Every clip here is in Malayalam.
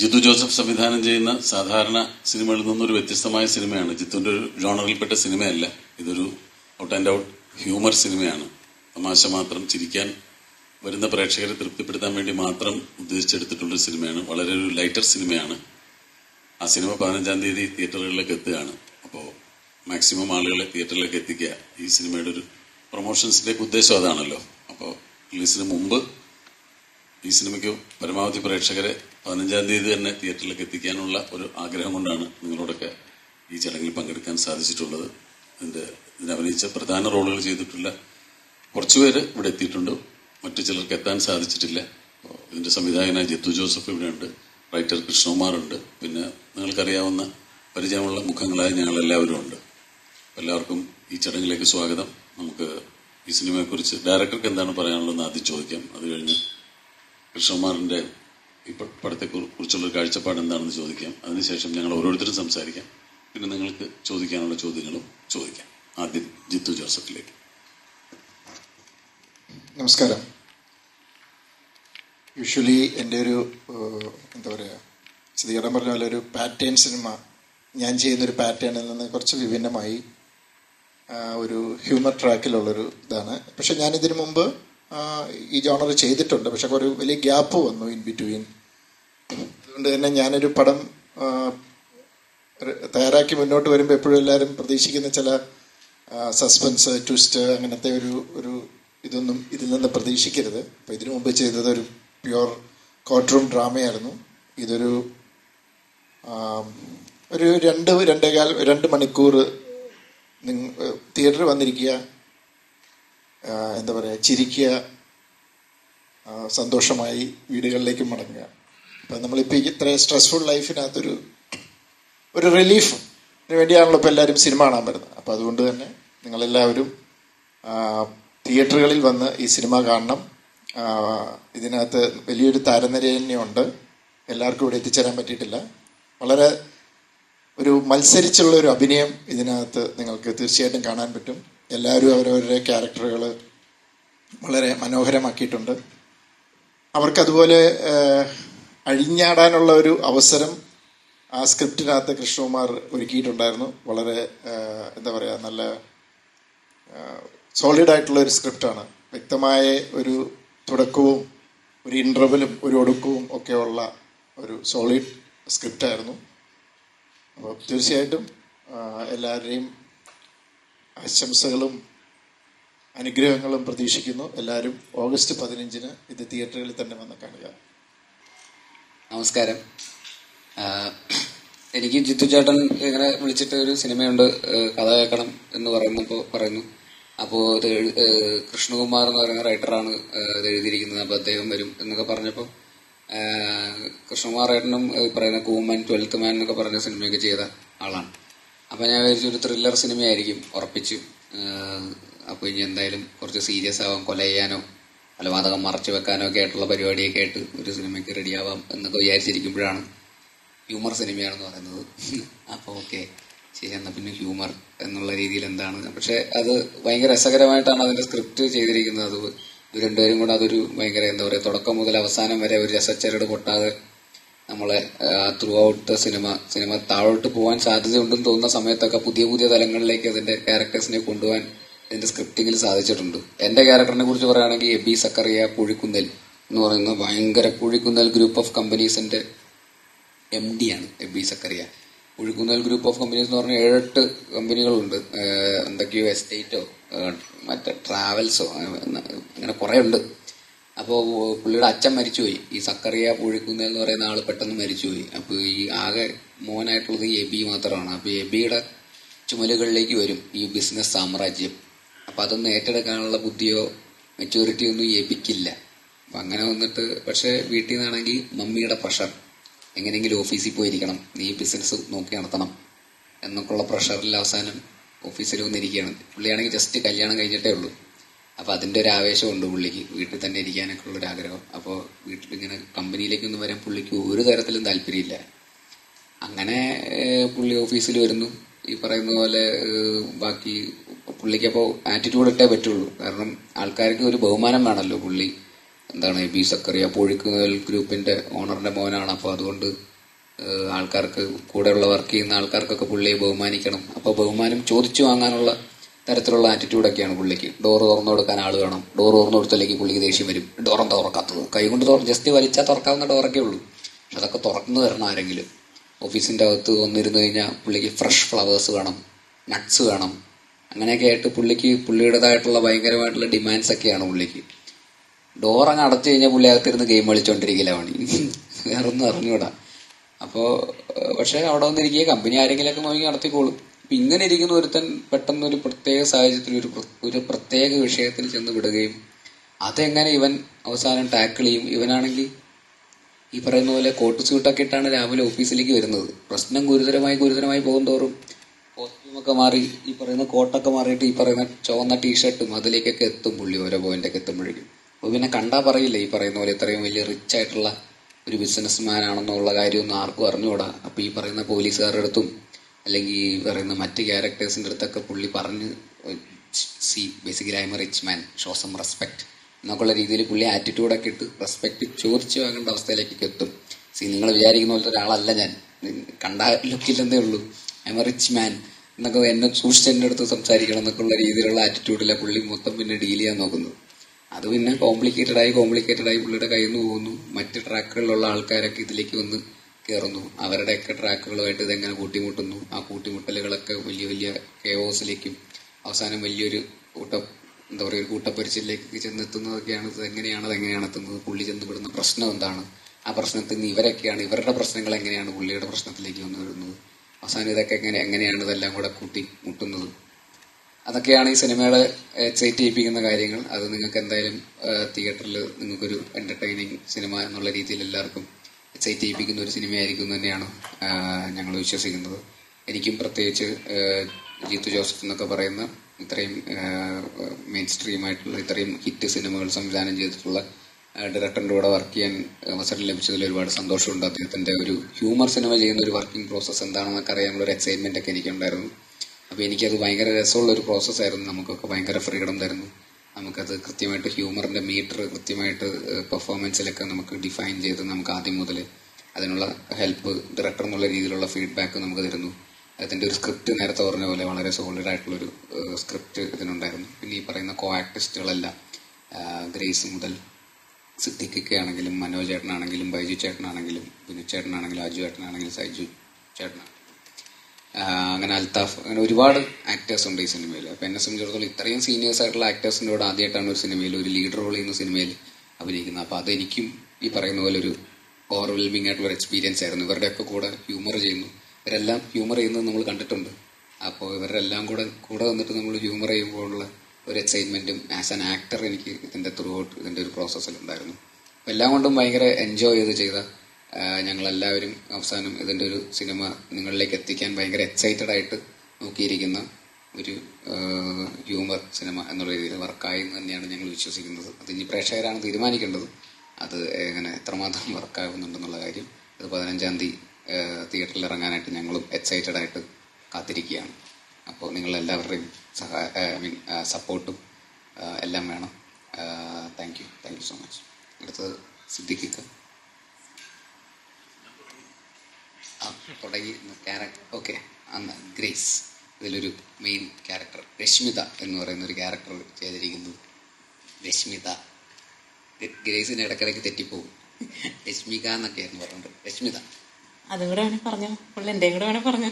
ജിത്തു ജോസഫ് സംവിധാനം ചെയ്യുന്ന സാധാരണ സിനിമകളിൽ നിന്നൊരു വ്യത്യസ്തമായ സിനിമയാണ്. ജിത്തുവിന്റെ ഒരു ജോണറിൽപ്പെട്ട സിനിമയല്ല. ഇതൊരു ഔട്ട് ആൻഡ് ഔട്ട് ഹ്യൂമർ സിനിമയാണ്. തമാശ മാത്രം ചിരിക്കാൻ വരുന്ന പ്രേക്ഷകരെ തൃപ്തിപ്പെടുത്താൻ വേണ്ടി മാത്രം ഉദ്ദേശിച്ചെടുത്തിട്ടുള്ളൊരു സിനിമയാണ്. വളരെ ഒരു ലൈറ്റർ സിനിമയാണ്. ആ സിനിമ പതിനഞ്ചാം തീയതി തിയേറ്ററുകളിലേക്ക് എത്തുകയാണ്. അപ്പോൾ മാക്സിമം ആളുകളെ തിയേറ്ററിലേക്ക് എത്തിക്കുക ഈ സിനിമയുടെ ഒരു പ്രൊമോഷൻസിന്റെയൊക്കെ ഉദ്ദേശം അതാണല്ലോ. അപ്പോൾ റിലീസിന് മുമ്പ് ഈ സിനിമയ്ക്ക് പരമാവധി പ്രേക്ഷകരെ പതിനഞ്ചാം തീയതി തന്നെ തിയേറ്ററിലേക്ക് എത്തിക്കാനുള്ള ഒരു ആഗ്രഹം കൊണ്ടാണ് നിങ്ങളോടൊക്കെ ഈ ചടങ്ങിൽ പങ്കെടുക്കാൻ സാധിച്ചിട്ടുള്ളത്. അതിന്റെ ഇതിന് അഭിനയിച്ച പ്രധാന റോളുകൾ ചെയ്തിട്ടുള്ള കുറച്ചുപേര് ഇവിടെ എത്തിയിട്ടുണ്ട്. മറ്റു ചിലർക്ക് എത്താൻ സാധിച്ചിട്ടില്ല. ഇതിന്റെ സംവിധായകനായ ജിത്തു ജോസഫ് ഇവിടെയുണ്ട്. റൈറ്റർ കൃഷ്ണകുമാർ ഉണ്ട് പിന്നെ നിങ്ങൾക്കറിയാവുന്ന പരിചയമുള്ള മുഖങ്ങളായ ഞങ്ങളെല്ലാവരും ഉണ്ട് എല്ലാവർക്കും ഈ ചടങ്ങിലേക്ക് സ്വാഗതം. നമുക്ക് ഈ സിനിമയെക്കുറിച്ച് ഡയറക്ടർക്ക് എന്താണ് പറയാനുള്ളതെന്ന് ആദ്യം ചോദിക്കാം. അത് കഴിഞ്ഞ് കൃഷ്ണകുമാറിന്റെ ഈ പടത്തെ കുറി- കുറിച്ചുള്ള കാഴ്ചപ്പാട് എന്താണെന്ന് ചോദിക്കാം. അതിനുശേഷം ഞങ്ങൾ ഓരോരുത്തരും സംസാരിക്കാം. പിന്നെ നിങ്ങൾക്ക് ചോദിക്കാനുള്ള ചോദ്യങ്ങളും ചോദിക്കാം. ആദ്യം ജിത്തു ജോസഫിലേക്ക്. നമസ്കാരം. യൂഷ്വലി എന്റെ ഒരു എന്താ പറയുക സ്ഥിതികടം പറഞ്ഞ പോലെ ഒരു പാറ്റേൺ സിനിമ. ഞാൻ ചെയ്യുന്നൊരു പാറ്റേണിൽ നിന്ന് കുറച്ച് വിഭിന്നമായി ഒരു ഹ്യൂമർ ട്രാക്കിലുള്ളൊരു ഇതാണ്. പക്ഷെ ഞാൻ ഇതിനു മുമ്പ് ഈ ജോണർ ചെയ്തിട്ടുണ്ട്. പക്ഷെ ഒരു വലിയ ഗ്യാപ്പ് വന്നു ഇൻ ബിറ്റ്വീൻ. അതുകൊണ്ട് തന്നെ ഞാനൊരു പടം തയ്യാറാക്കി മുന്നോട്ട് വരുമ്പോൾ എപ്പോഴും എല്ലാവരും പ്രതീക്ഷിക്കുന്ന ചില സസ്പെൻസ് ട്വിസ്റ്റ് അങ്ങനത്തെ ഒരു ഒരു ഇതൊന്നും ഇതിൽ നിന്ന് പ്രതീക്ഷിക്കരുത്. അപ്പോൾ ഇതിനു മുമ്പ് ചെയ്തത് ഒരു പ്യുവർ കോർട്ട് റൂം ഡ്രാമയായിരുന്നു ഇതൊരു ഒരു രണ്ട് രണ്ടേകാൽ രണ്ട് മണിക്കൂർ തിയേറ്ററിൽ വന്നിരിക്കുക എന്താ പറയുക ചിരിക്കുക സന്തോഷമായി വീടുകളിലേക്ക് മടങ്ങുക. അപ്പം നമ്മളിപ്പോൾ ഇത്ര സ്ട്രെസ്ഫുൾ ലൈഫിനകത്തൊരു ഒരു റിലീഫിന് വേണ്ടിയാണല്ലോ ഇപ്പോൾ എല്ലാവരും സിനിമ കാണാൻ വരുന്നത്. അപ്പോൾ അതുകൊണ്ട് തന്നെ നിങ്ങളെല്ലാവരും തിയേറ്ററുകളിൽ വന്ന് ഈ സിനിമ കാണണം. ഇതിനകത്ത് വലിയൊരു താരനിരയുണ്ട് എല്ലാവർക്കും ഇവിടെ എത്തിച്ചേരാൻ പറ്റിയിട്ടില്ല. വളരെ ഒരു മത്സരിച്ചുള്ള ഒരു അഭിനയം ഇതിനകത്ത് നിങ്ങൾക്ക് തീർച്ചയായിട്ടും കാണാൻ പറ്റും. എല്ലാവരും അവരവരുടെ ക്യാരക്ടറുകൾ വളരെ മനോഹരമാക്കിയിട്ടുണ്ട്. അവർക്കതുപോലെ അഴിഞ്ഞാടാനുള്ള ഒരു അവസരം ആ സ്ക്രിപ്റ്റിനകത്ത് കൃഷ്ണകുമാർ ഒരുക്കിയിട്ടുണ്ടായിരുന്നു. വളരെ എന്താ പറയുക നല്ല സോളിഡ് ആയിട്ടുള്ള ഒരു സ്ക്രിപ്റ്റാണ്. വ്യക്തമായ ഒരു തുടക്കവും ഒരു ഇന്റർവലും ഒരു ഒടുക്കവും ഒക്കെയുള്ള ഒരു സോളിഡ് സ്ക്രിപ്റ്റായിരുന്നു. അപ്പോൾ തീർച്ചയായിട്ടും എല്ലാവരുടെയും ആശംസകളും അനുഗ്രഹങ്ങളും പ്രതീക്ഷിക്കുന്നു. എല്ലാവരും ഓഗസ്റ്റ് പതിനഞ്ചിന് ഇത് തിയേറ്ററുകളിൽ തന്നെ വന്ന് കാണുക. നമസ്കാരം. എനിക്ക് ജിത്തു ചേട്ടൻ ഇങ്ങനെ വിളിച്ചിട്ട് ഒരു സിനിമയുണ്ട് കഥ കേൾക്കണം എന്ന് പറയുന്നപ്പോൾ പറയുന്നു. അപ്പോൾ കൃഷ്ണകുമാർ എന്ന് പറയുന്ന റൈറ്ററാണ് ഇത് എഴുതിയിരിക്കുന്നത്. അപ്പോൾ അദ്ദേഹം വരും എന്നൊക്കെ പറഞ്ഞപ്പോൾ കൃഷ്ണകുമാർ ഏട്ടനും പറയുന്ന കൂമൻ ട്വൽത്ത് മാൻ എന്നൊക്കെ പറഞ്ഞ സിനിമയൊക്കെ ചെയ്ത ആളാണ്. അപ്പോൾ ഞാൻ വിചാരിച്ചു ഒരു ത്രില്ലർ സിനിമയായിരിക്കും ഉറപ്പിച്ചു. അപ്പോൾ ഇനി എന്തായാലും കുറച്ച് സീരിയസ് ആവാം കൊല ചെയ്യാനോ കൊലപാതകം മറച്ചു വെക്കാനോ ഒക്കെ ആയിട്ടുള്ള പരിപാടിയൊക്കെ ആയിട്ട് ഒരു സിനിമയ്ക്ക് റെഡിയാവാം എന്നൊക്കെ വിചാരിച്ചിരിക്കുമ്പോഴാണ് ഹ്യൂമർ സിനിമയാണെന്ന് പറയുന്നത്. അപ്പോൾ ഓക്കെ ശരി എന്നാൽ പിന്നെ ഹ്യൂമർ എന്നുള്ള രീതിയിൽ എന്താണ്? പക്ഷെ അത് ഭയങ്കര രസകരമായിട്ടാണ് അതിന്റെ സ്ക്രിപ്റ്റ് ചെയ്തിരിക്കുന്നത്. അത് രണ്ടുപേരും കൂടെ അതൊരു ഭയങ്കര എന്താ പറയുക തുടക്കം മുതൽ അവസാനം വരെ ഒരു രസച്ചരട് പൊട്ടാതെ നമ്മളെ ത്രൂ ഔട്ട് സിനിമ സിനിമ താഴോട്ട് പോകാൻ സാധ്യതയുണ്ടെന്ന് തോന്നുന്ന സമയത്തൊക്കെ പുതിയ പുതിയ തലങ്ങളിലേക്ക് അതിന്റെ ക്യാരക്ടേഴ്സിനെ കൊണ്ടുപോകാൻ ഇതിന്റെ സ്ക്രിപ്റ്റിംഗിൽ സാധിച്ചിട്ടുണ്ട്. എന്റെ ക്യാരക്ടറിനെ കുറിച്ച് പറയുകയാണെങ്കിൽ എബി സക്കറിയ പുഴിക്കുന്നൽ എന്ന് പറയുന്ന ഭയങ്കര പുഴിക്കുന്നൽ ഗ്രൂപ്പ് ഓഫ് കമ്പനീസിന്റെ എം ഡി ആണ് Aby Zacharia. Puzhikkunnel group of companies എന്ന് പറഞ്ഞാൽ ഏഴെട്ട് കമ്പനികളുണ്ട് എന്തൊക്കെയോ എസ്റ്റേറ്റോ മറ്റേ ട്രാവൽസോ അങ്ങനെ കുറേ ഉണ്ട് അപ്പോൾ പുള്ളിയുടെ അച്ഛൻ മരിച്ചുപോയി. ഈ സക്കറിയ പുഴിക്കുന്നൽ എന്ന് പറയുന്ന ആൾ പെട്ടെന്ന് മരിച്ചുപോയി. അപ്പോൾ ഈ ആകെ മോനായിട്ടുള്ളത് എബി മാത്രമാണ്. അപ്പോൾ എബിയുടെ ചുമലുകളിലേക്ക് വരും ഈ ബിസിനസ് സാമ്രാജ്യം. അപ്പം അതൊന്നും ഏറ്റെടുക്കാനുള്ള ബുദ്ധിയോ മെച്ചൂരിറ്റിയോ ഒന്നും ലഭിക്കില്ല. അപ്പൊ അങ്ങനെ വന്നിട്ട് പക്ഷേ വീട്ടിൽ നിന്നാണെങ്കിൽ മമ്മിയുടെ പ്രഷർ എങ്ങനെയെങ്കിലും ഓഫീസിൽ പോയിരിക്കണം. നീ ബിസിനസ് നോക്കി നടത്തണം എന്നൊക്കെയുള്ള പ്രഷറിൽ അവസാനം ഓഫീസിൽ വന്നിരിക്കുകയാണ്. പുള്ളിയാണെങ്കിൽ ജസ്റ്റ് കല്യാണം കഴിഞ്ഞിട്ടേ ഉള്ളൂ. അപ്പോൾ അതിന്റെ ഒരു ആവേശമുണ്ട് പുള്ളിക്ക്. വീട്ടിൽ തന്നെ ഇരിക്കാനൊക്കെ ഉള്ള ഒരു ആഗ്രഹം. അപ്പോൾ വീട്ടിൽ ഇങ്ങനെ കമ്പനിയിലേക്കൊന്നും വരാൻ പുള്ളിക്ക് ഒരു തരത്തിലും താല്പര്യമില്ല. അങ്ങനെ പുള്ളി ഓഫീസിൽ വരുന്നു. ഈ പറയുന്ന പോലെ ബാക്കി പുള്ളിക്ക് അപ്പോൾ ആറ്റിറ്റ്യൂഡ് ഇട്ടേ പറ്റുള്ളൂ. കാരണം ആൾക്കാർക്ക് ഒരു ബഹുമാനം വേണമല്ലോ പുള്ളി. എന്താണ് ബി സക്കറിയ പൊഴുക്കുതൽ ഗ്രൂപ്പിന്റെ ഓണറിന്റെ മോനാണ്. അപ്പോൾ അതുകൊണ്ട് ആൾക്കാർക്ക് കൂടെയുള്ള വർക്ക് ചെയ്യുന്ന ആൾക്കാർക്കൊക്കെ പുള്ളിയെ ബഹുമാനിക്കണം. അപ്പോൾ ബഹുമാനം ചോദിച്ചു വാങ്ങാനുള്ള തരത്തിലുള്ള ആറ്റിറ്റ്യൂഡൊക്കെയാണ് പുള്ളിക്ക്. ഡോർ തുറന്നു കൊടുക്കാൻ ആൾ വേണം. ഡോർ തുറന്നു കൊടുത്തില്ലെങ്കിൽ പുള്ളിക്ക് ദേഷ്യം വരും. എന്താ തുറക്കാത്തത്? കൈ കൊണ്ട് ജസ്റ്റ് വലിച്ചാൽ തുറക്കാവുന്ന ഡോറൊക്കെ ഉള്ളൂ അതൊക്കെ തുറന്നു തരണം ആരെങ്കിലും. ഓഫീസിന്റെ അകത്ത് വന്നിരുന്നു കഴിഞ്ഞാൽ പുള്ളിക്ക് ഫ്രഷ് ഫ്ലവേഴ്സ് വേണം നട്ട്സ് വേണം. അങ്ങനെയൊക്കെ ആയിട്ട് പുള്ളിക്ക് പുള്ളിയുടേതായിട്ടുള്ള ഭയങ്കരമായിട്ടുള്ള ഡിമാൻഡ്സ് ഒക്കെയാണ് പുള്ളിക്ക്. ഡോർ അങ്ങ് അടച്ചു കഴിഞ്ഞാൽ പുള്ളി അകത്തിരുന്ന് ഗെയിം കളിച്ചോണ്ടിരിക്കില്ല പണി വേറെ ഒന്നും അറിഞ്ഞൂടാ. അപ്പോൾ പക്ഷേ പക്ഷെ അവിടെ വന്നിരിക്കുക കമ്പനി ആരെങ്കിലുമൊക്കെ നോക്കി നടത്തിക്കോളും. അപ്പം ഇങ്ങനെ ഇരിക്കുന്ന ഒരുത്തൻ പെട്ടെന്ന് ഒരു പ്രത്യേക സാഹചര്യത്തിൽ ഒരു ഒരു പ്രത്യേക വിഷയത്തിൽ ചെന്ന് വിടുകയും അതെങ്ങനെ ഇവൻ അവസാനം ടാക്കിൾ ചെയ്യും? ഇവനാണെങ്കിൽ ഈ പറയുന്ന പോലെ കോട്ട് സ്യൂട്ടൊക്കെ ഇട്ടാണ് രാവിലെ ഓഫീസിലേക്ക് വരുന്നത്. പ്രശ്നം ഗുരുതരമായി ഗുരുതരമായി പോകുന്തോറും കോസ്റ്റ്യൂമൊക്കെ മാറി ഈ പറയുന്ന കോട്ടൊക്കെ മാറിയിട്ട് ഈ പറയുന്ന ചുവന്ന ടീഷർട്ടും അതിലേക്കൊക്കെ എത്തും പുള്ളി ഓരോ പോയിന്റൊക്കെ എത്തുമ്പോഴേക്കും. അപ്പോൾ പിന്നെ കണ്ടാ പറയില്ല ഈ പറയുന്ന പോലെ ഇത്രയും വലിയ റിച്ച് ആയിട്ടുള്ള ഒരു ബിസിനസ് മാൻ ആണെന്നുള്ള കാര്യമൊന്നും ആർക്കും അറിഞ്ഞുകൂടാ. അപ്പോൾ ഈ പറയുന്ന പോലീസുകാരുടെ അടുത്തും അല്ലെങ്കിൽ ഈ പറയുന്ന മറ്റ് ക്യാരക്ടേഴ്സിന്റെ അടുത്തൊക്കെ പുള്ളി പറഞ്ഞ് see basically I am a rich man show some respect എന്നൊക്കെയുള്ള രീതിയിൽ പുള്ളി ആറ്റിറ്റ്യൂഡൊക്കെ ഇട്ട് റെസ്പെക്ട് ചോദിച്ചു വാങ്ങേണ്ട അവസ്ഥയിലേക്ക് എത്തും. സി നിങ്ങൾ വിചാരിക്കുന്ന പോലത്തെ ഒരാളല്ല ഞാൻ. കണ്ട ലുക്കില്ലെന്നേ ഉള്ളൂ. I am a rich man എന്നൊക്കെ എന്നെ സൂക്ഷിച്ച് എന്റെ അടുത്ത് സംസാരിക്കണം എന്നൊക്കെയുള്ള രീതിയിലുള്ള ആറ്റിറ്റ്യൂഡിലാണ് പുള്ളി മൊത്തം പിന്നെ ഡീൽ ചെയ്യാൻ നോക്കുന്നു അത് പിന്നെ കോംപ്ലിക്കേറ്റഡ് ആയി കോംപ്ലിക്കേറ്റഡ് ആയി പുള്ളിയുടെ കയ്യിൽ നിന്ന് പോകുന്നു. മറ്റ് ട്രാക്കുകളിലുള്ള ആൾക്കാരൊക്കെ ഇതിലേക്ക് വന്ന് കയറുന്നു അവരുടെയൊക്കെ ട്രാക്കുകളുമായിട്ട് ഇതെങ്ങനെ കൂട്ടിമുട്ടുന്നു? ആ കൂട്ടിമുട്ടലുകളൊക്കെ വലിയ വലിയ കേവോസിലേക്കും അവസാനം വലിയൊരു കൂട്ട എന്താ പറയുക ഒരു കൂട്ടപ്പരിച്ചിലേക്ക് ചെന്നെത്തുന്നതൊക്കെയാണ് എങ്ങനെയാണ് അത് എങ്ങനെയാണ് എത്തുന്നത് പുള്ളി ചെന്നപ്പെടുന്ന പ്രശ്നം എന്താണ് ആ പ്രശ്നത്തിൽ നിന്ന് ഇവരൊക്കെയാണ് ഇവരുടെ പ്രശ്നങ്ങൾ എങ്ങനെയാണ് പുള്ളിയുടെ പ്രശ്നത്തിലേക്ക് വന്നു വരുന്നത് അവസാനം ഇതൊക്കെ എങ്ങനെ എങ്ങനെയാണ് ഇതെല്ലാം കൂടെ കൂട്ടി മുട്ടുന്നത്? അതൊക്കെയാണ് ഈ സിനിമയുടെ എക്സൈറ്റ് ചെയ്യിപ്പിക്കുന്ന കാര്യങ്ങൾ. അത് നിങ്ങൾക്ക് എന്തായാലും തിയേറ്ററിൽ നിങ്ങൾക്കൊരു എന്റർടൈനിങ് സിനിമ എന്നുള്ള രീതിയിൽ എല്ലാവർക്കും എക്സൈറ്റ് ചെയ്യിപ്പിക്കുന്ന ഒരു സിനിമയായിരിക്കും തന്നെയാണ് ഞങ്ങൾ വിശ്വസിക്കുന്നത്. എനിക്കും പ്രത്യേകിച്ച് ജീത്തു ജോസഫ് എന്നൊക്കെ പറയുന്ന ഇത്രയും മെയിൻ സ്ട്രീം ആയിട്ടുള്ള ഇത്രയും ഹിറ്റ് സിനിമകൾ സംവിധാനം ചെയ്തിട്ടുള്ള ഡയറക്ടറിന്റെ കൂടെ വർക്ക് ചെയ്യാൻ അവസരം ലഭിച്ചതിൽ ഒരുപാട് സന്തോഷമുണ്ട്. അദ്ദേഹത്തിന്റെ ഒരു ഹ്യൂമർ സിനിമ ചെയ്യുന്ന ഒരു വർക്കിംഗ് പ്രോസസ്സ് എന്താണെന്നൊക്കെ അറിയാനുള്ള ഒരു എക്സൈറ്റ്മെന്റ് ഒക്കെ എനിക്കുണ്ടായിരുന്നു. അപ്പോൾ എനിക്കത് ഭയങ്കര രസമുള്ള ഒരു പ്രോസസ്സായിരുന്നു നമുക്കൊക്കെ ഭയങ്കര ഫ്രീഡം തരുന്നു. നമുക്കത് കൃത്യമായിട്ട് ഹ്യൂമറിന്റെ മീറ്റർ കൃത്യമായിട്ട് പെർഫോമൻസിലൊക്കെ നമുക്ക് ഡിഫൈൻ ചെയ്ത് നമുക്ക് ആദ്യം മുതൽ അതിനുള്ള ഹെൽപ്പ് ഡയറക്ടർ എന്നുള്ള രീതിയിലുള്ള ഫീഡ്ബാക്ക് നമുക്ക് തരുന്നു. അതിന്റെ ഒരു സ്ക്രിപ്റ്റ് നേരത്തെ പറഞ്ഞ പോലെ വളരെ സോളിഡ് ആയിട്ടുള്ളൊരു സ്ക്രിപ്റ്റ് ഇതിനുണ്ടായിരുന്നു. പിന്നെ ഈ പറയുന്ന കോ ആർട്ടിസ്റ്റുകളെല്ലാം ഗ്രേസ് മുതൽ സിദ്ദിഖൊക്കെ ആണെങ്കിലും മനോജ് ചേട്ടനാണെങ്കിലും ബൈജു ചേട്ടനാണെങ്കിലും ബിനു ചേട്ടനാണെങ്കിലും അജു ചേട്ടനാണെങ്കിലും സൈജു ചേട്ടനാണ് അങ്ങനെ അൽത്താഫ് അങ്ങനെ ഒരുപാട് ആക്ടേഴ്സ് ഉണ്ട് ഈ സിനിമയിൽ അപ്പോൾ എന്നെ സംബന്ധിച്ചിടത്തോളം ഇത്രയും സീനിയേഴ്സ് ആയിട്ടുള്ള ആക്ടേഴ്സിന്റെ കൂടെ ആദ്യമായിട്ടാണ് ഒരു സിനിമയിൽ ഒരു ലീഡർ റോൾ ചെയ്യുന്ന സിനിമയിൽ അഭിനയിക്കുന്നത്. അപ്പോൾ അതെനിക്കും ഈ പറയുന്ന പോലെ ഒരു ഓവർവെൽമിംഗ് ആയിട്ടുള്ള ഒരു എക്സ്പീരിയൻസ് ആയിരുന്നു. ഇവരുടെയൊക്കെ കൂടെ ഹ്യൂമർ ചെയ്യുന്നു. ഇവരെല്ലാം ഹ്യൂമർ ചെയ്യുന്നത് നമ്മൾ കണ്ടിട്ടുണ്ട്. അപ്പോൾ ഇവരെല്ലാം കൂടെ കൂടെ വന്നിട്ട് നമ്മൾ ഹ്യൂമർ ചെയ്യുമ്പോഴുള്ള ഒരു എക്സൈറ്റ്മെന്റും ആസ് ആൻ ആക്ടർ എനിക്ക് ഇതിന്റെ ത്രൂ ഔട്ട് ഇതിന്റെ ഒരു പ്രോസസ്സിൽ ഉണ്ടായിരുന്നു. അപ്പൊ എല്ലാം കൊണ്ടും ഭയങ്കര എൻജോയ് ചെയ്ത് ചെയ്ത ഞങ്ങളെല്ലാവരും അവസാനം ഇതിന്റെ ഒരു സിനിമ നിങ്ങളിലേക്ക് എത്തിക്കാൻ ഭയങ്കര എക്സൈറ്റഡ് ആയിട്ട് നോക്കിയിരിക്കുന്ന ഒരു ഹ്യൂമർ സിനിമ എന്നുള്ള രീതിയിൽ വർക്കായി എന്ന് തന്നെയാണ് ഞങ്ങൾ വിശ്വസിക്കുന്നത്. അത് ഇനി പ്രേക്ഷകരാണ് തീരുമാനിക്കേണ്ടത്. അത് എങ്ങനെ എത്രമാത്രം വർക്കാകുന്നുണ്ടെന്നുള്ള കാര്യം. അത് പതിനഞ്ചാം തീയതി തിയേറ്ററിൽ ഇറങ്ങാനായിട്ട് ഞങ്ങളും എക്സൈറ്റഡ് ആയിട്ട് കാത്തിരിക്കുകയാണ്. അപ്പോൾ നിങ്ങളെല്ലാവരുടെയും സഹായ ഐ മീൻ സപ്പോർട്ടും എല്ലാം വേണം. Thank you thank you so much അടുത്തത് സിദ്ധിക്കുക തുടങ്ങി. Character okay. അന്ന് ഗ്രേസ് ഇതിലൊരു മെയിൻ ക്യാരക്ടർ രശ്മിത എന്ന് പറയുന്ന ഒരു ക്യാരക്ടർ ചെയ്തിരിക്കുന്നത് രശ്മിത. ഗ്രേ- ഗ്രേസിന് ഇടയ്ക്കിടയ്ക്ക് തെറ്റിപ്പോകും രശ്മിക എന്നൊക്കെയായിരുന്നു പറഞ്ഞത്. രശ്മിത. അതും കൂടെ വേണേ പറഞ്ഞോ. പുള്ളി എന്റെയും കൂടെ വേണേ പറഞ്ഞോ.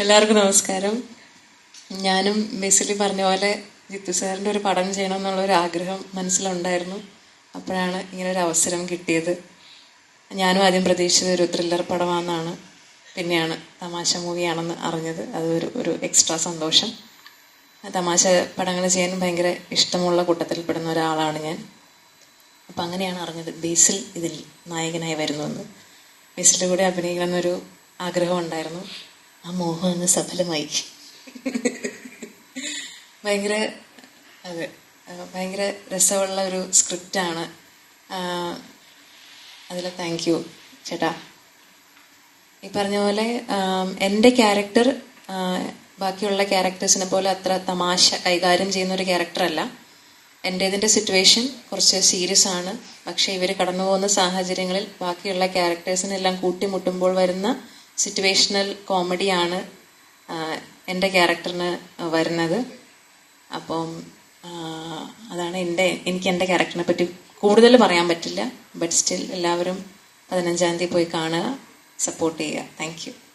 എല്ലാവർക്കും നമസ്കാരം. ഞാനും ബേസിക്കലി പറഞ്ഞ പോലെ ജിത്തു സാറിന്റെ ഒരു പടം ചെയ്യണം എന്നുള്ള ഒരു ആഗ്രഹം മനസ്സിലുണ്ടായിരുന്നു. അപ്പോഴാണ് ഇങ്ങനെ ഒരു അവസരം കിട്ടിയത്. ഞാനും ആദ്യം പ്രതീക്ഷിച്ചത് ഒരു ത്രില്ലർ പടമാണെന്നാണ്. പിന്നെയാണ് തമാശ മൂവിയാണെന്ന് അറിഞ്ഞത്. അതൊരു ഒരു എക്സ്ട്രാ സന്തോഷം. തമാശ പടങ്ങൾ ചെയ്യാൻ ഭയങ്കര ഇഷ്ടമുള്ള കൂട്ടത്തിൽപ്പെടുന്ന ഒരാളാണ് ഞാൻ. അപ്പം അങ്ങനെയാണ് അറിഞ്ഞത് ബേസിൽ ഇതിൽ നായകനായി വരുന്നുവെന്ന് ബേസിന്റെ കൂടെ അഭിനയിക്കണമെന്നൊരു ആഗ്രഹം ഉണ്ടായിരുന്നു. ആ മോഹം അങ്ങ് സഫലമായി. ഭയങ്കര അതെ ഭയങ്കര രസമുള്ള ഒരു സ്ക്രിപ്റ്റാണ്. അതിൽ താങ്ക് യു ചേട്ടാ. ഈ പറഞ്ഞ പോലെ എന്റെ ക്യാരക്ടർ ബാക്കിയുള്ള ക്യാരക്ടേഴ്സിനെ പോലെ അത്ര തമാശ കൈകാര്യം ചെയ്യുന്ന ഒരു ക്യാരക്ടറല്ല എന്റേതിന്റെ സിറ്റുവേഷൻ കുറച്ച് സീരിയസ് ആണ്. പക്ഷേ ഇവർ കടന്നു പോകുന്ന സാഹചര്യങ്ങളിൽ ബാക്കിയുള്ള ക്യാരക്ടേഴ്സിനെല്ലാം കൂട്ടിമുട്ടുമ്പോൾ വരുന്ന സിറ്റുവേഷണൽ കോമഡിയാണ് എന്റെ ക്യാരക്ടറിന് വരുന്നത്. അപ്പം അതാണ് എന്റെ എനിക്ക് എന്റെ ക്യാരക്ടറിനെ പറ്റി കൂടുതൽ പറയാൻ പറ്റില്ല. ബട്ട് സ്റ്റിൽ എല്ലാവരും പതിനഞ്ചാം തീയതി പോയി കാണുക സപ്പോർട്ട് ചെയ്യുക. താങ്ക്